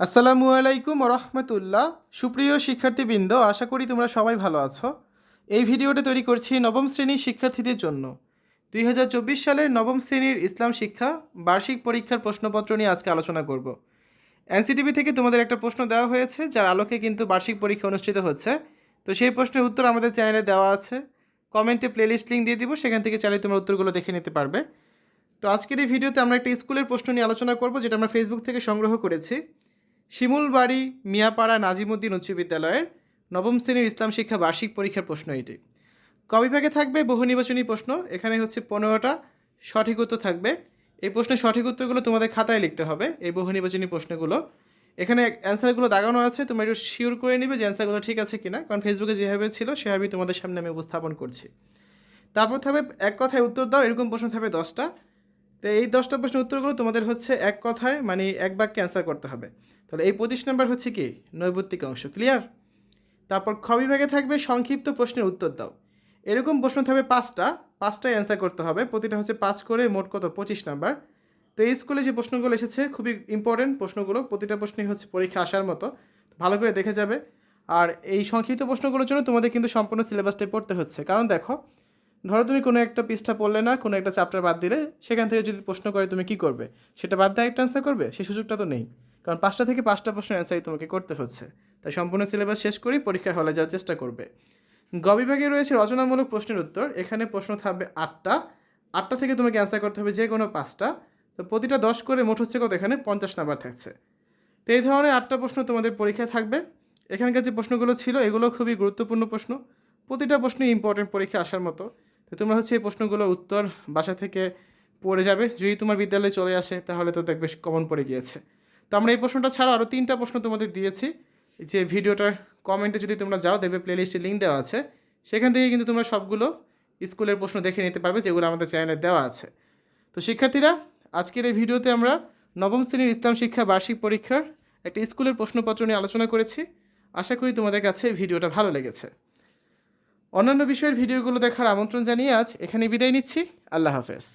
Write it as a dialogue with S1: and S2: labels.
S1: আসসালামু আলাইকুম রহমতুল্লাহ সুপ্রিয় শিক্ষার্থীবৃন্দ, আশা করি তোমরা সবাই ভালো আছো। এই ভিডিওটা তৈরি করছি নবম শ্রেণির শিক্ষার্থীদের জন্য। দুই হাজার চব্বিশ সালের নবম শ্রেণির ইসলাম শিক্ষা বার্ষিক পরীক্ষার প্রশ্নপত্র নিয়ে আজকে আলোচনা করব। এনসিটিভি থেকে তোমাদের একটা প্রশ্ন দেওয়া হয়েছে, যার আলোকে কিন্তু বার্ষিক পরীক্ষা অনুষ্ঠিত হচ্ছে। তো সেই প্রশ্নের উত্তর আমাদের চ্যানেলে দেওয়া আছে। কমেন্টে প্লেলিস্ট লিঙ্ক দিয়ে দিব, সেখান থেকে চাইলে তোমরা উত্তরগুলো দেখে নিতে পারবে। তো আজকের এই ভিডিওতে আমরা একটা স্কুলের প্রশ্ন নিয়ে আলোচনা করব, যেটা আমরা ফেসবুক থেকে সংগ্রহ করেছি। শিমুলবাড়ি মিয়াপাড়া নাজিমুদ্দিন উচ্চ বিদ্যালয়ের নবম শ্রেণির ইসলাম শিক্ষা বার্ষিক পরীক্ষার প্রশ্ন এটি। কবিভাগে থাকবে বহু নির্বাচনী প্রশ্ন, এখানে হচ্ছে পনেরোটা সঠিক উত্তর থাকবে। এই প্রশ্নের সঠিক উত্তরগুলো তোমাদের খাতায় লিখতে হবে, এই বহু নির্বাচনী প্রশ্নগুলো। এখানে অ্যান্সারগুলো দাগানো আছে, তোমরা একটু শিওর করে নিবে যে অ্যান্সারগুলো ঠিক আছে কিনা, কারণ ফেসবুকে যেভাবে ছিল, সেভাবেই তোমাদের সামনে আমি উপস্থাপন করছি। তারপর থাকবে এক কথায় উত্তর দাও, এরকম প্রশ্ন থাকবে দশটা। তো এই দশটা প্রশ্নের উত্তরগুলো তোমাদের হচ্ছে এক কথায় মানে এক বাক্যে অ্যান্সার করতে হবে। তাহলে এই পঁচিশ নাম্বার হচ্ছে কি? নৈবত্তিক অংশ ক্লিয়ার তারপর খ বিভাগে থাকবে সংক্ষিপ্ত প্রশ্নের উত্তর দাও। এরকম প্রশ্ন থাকবে পাঁচটা পাঁচটায় অ্যান্সার করতে হবে। প্রতিটা হচ্ছে পাঁচ করে মোট কত? পঁচিশ নাম্বার। তো এই স্কুলে যে প্রশ্নগুলো এসেছে, খুবই ইম্পর্টেন্ট প্রশ্নগুলো। প্রতিটা প্রশ্নই হচ্ছে পরীক্ষা আসার মতো। ভালো করে দেখে যাবে। আর এই সংক্ষিপ্ত প্রশ্নগুলোর জন্য তোমাদের কিন্তু সম্পূর্ণ সিলেবাসটাই পড়তে হচ্ছে। কারণ দেখো ধরো তুমি কোনো একটা পৃষ্ঠা পড়লে না, কোনো একটা চ্যাপ্টার বাদ দিলে, সেখান থেকে যদি প্রশ্ন করে তুমি কি করবে? সেটা বাদ দিয়ে একটা অ্যান্সার করবে? সেই সুযোগটা তো নেই। কারণ পাঁচটা থেকে পাঁচটা প্রশ্নের অ্যান্সারই তোমাকে করতে হচ্ছে। তাই সম্পূর্ণ সিলেবাস শেষ করেই পরীক্ষার হলে যাওয়ার চেষ্টা করবে। গ বিভাগে রয়েছে রচনামূলক প্রশ্নের উত্তর। এখানে প্রশ্ন থাকবে আটটা। আটটা থেকে তোমাকে অ্যান্সার করতে হবে যে কোনো পাঁচটা। তো প্রতিটা দশ করে মোট হচ্ছে কত? এখানে পঞ্চাশ নাম্বার থাকছে। তো এই ধরনের আটটা প্রশ্ন তোমাদের পরীক্ষায় থাকবে। এখানকার যে প্রশ্নগুলো ছিল, এগুলো খুবই গুরুত্বপূর্ণ প্রশ্ন। প্রতিটা প্রশ্নই ইম্পর্টেন্ট পরীক্ষা আসার মতো। তো তোমরা হচ্ছে এই প্রশ্নগুলোর উত্তর বাসা থেকে পড়ে যাবে। যদি তোমার বিদ্যালয়ে চলে আসে, তাহলে তো দেখবে কমন পড়ে গিয়েছে। তো আমরা এই প্রশ্নটা ছাড়া আরও তিনটা প্রশ্ন তোমাদের দিয়েছি। যে ভিডিওটার কমেন্টে যদি তোমরা যাও, দেখবে প্লেলিস্টে লিঙ্ক দেওয়া আছে। সেখান থেকে কিন্তু তোমরা সবগুলো স্কুলের প্রশ্ন দেখে নিতে পারবে, যেগুলো আমাদের চ্যানেলে দেওয়া আছে। তো শিক্ষার্থীরা, আজকের এই ভিডিওতে আমরা নবম শ্রেণির ইসলাম শিক্ষা বার্ষিক পরীক্ষার একটা স্কুলের প্রশ্নপত্র নিয়ে আলোচনা করেছি। আশা করি তোমাদের কাছে ভিডিওটা ভালো লেগেছে। অন্যান্য বিষয়ের ভিডিওগুলো দেখার আমন্ত্রণ জানিয়ে আজ এখানে বিদায় নিচ্ছি। আল্লাহ হাফেজ।